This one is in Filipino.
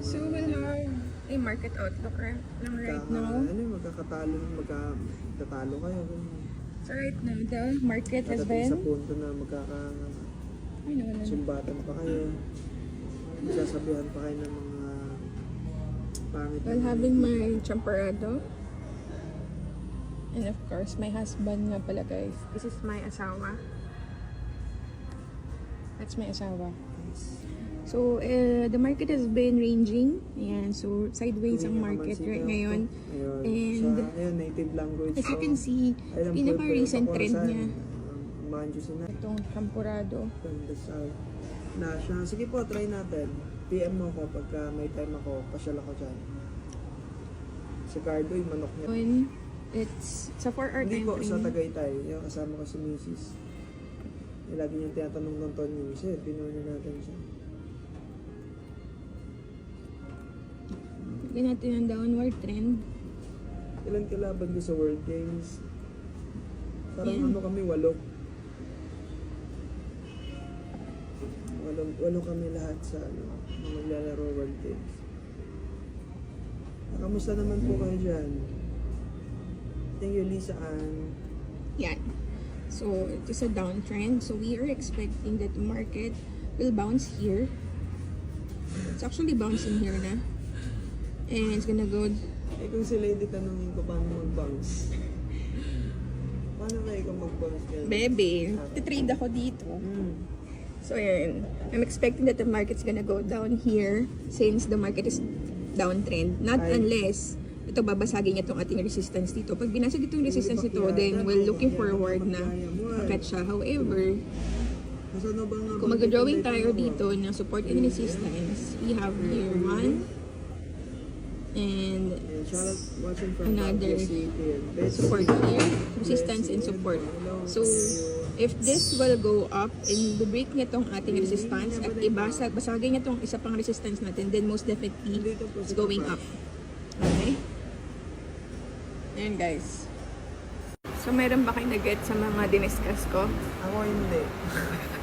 So we'll have a market outlook right, lang right Kaka- now. Ano yung magkakatalo, magkatatalo kayo. ganun. So right now, the market has Dadating sa been... punto na magkaka Ay, no, no, no. sumbatan pa kayo. Sasabihan pa kayo ng mga pangit. While having my champorado. And of course, my husband nga pala guys. This is my asawa. That's my asawa. So, uh, the market has been ranging. Ayan, so sideways ang market right ngayon. And- native language As you can see, pinaka-recent trend niya. um. Itong champurado. Pandesal. Na siya. Sige po, try natin. PM mo ako pagka may time ako. Pasyal ako dyan. Si Cardo, yung manok niya. Yun, it's sa 4 hour Hindi time po, sa. Tagaytay. Yung kasama ko si Mrs. Lagi niyang tinatanong ng Tony. Sir, pinuha natin siya. Lagyan natin ang downward trend. Ilan kalaban ko sa World Games? Parang Yan. ano kami, walo. Walo, walo kami lahat sa ano, mga naglalaro World Games. Nakamusta naman po kayo dyan? Thank you, Lisa Ann. Yan. So, it is a downtrend. So, we are expecting that the market will bounce here. It's actually bouncing here na. And it's gonna go Eh kung si Lady tanongin ko paano mag-bounce. paano ba ikaw mag-bounce yan? Bebe, titrade ako dito. Hmm. So, ayan. I'm expecting that the market's gonna go down here since the market is downtrend. Not Ay. unless ito babasagin niya itong ating resistance dito. Pag binasag itong resistance Hindi ito, ba then we're looking forward na eh. akit siya. However, kung mag-drawing tayo dito ng support and resistance, we have here one and Another support here, resistance and support. So, if this will go up and break niya tong ating resistance at ibasag, basagin niya tong isa pang resistance natin, then most definitely it's going up. Okay? Ayan guys. So, meron ba kayo nag-get sa mga diniscuss ko? Ako hindi.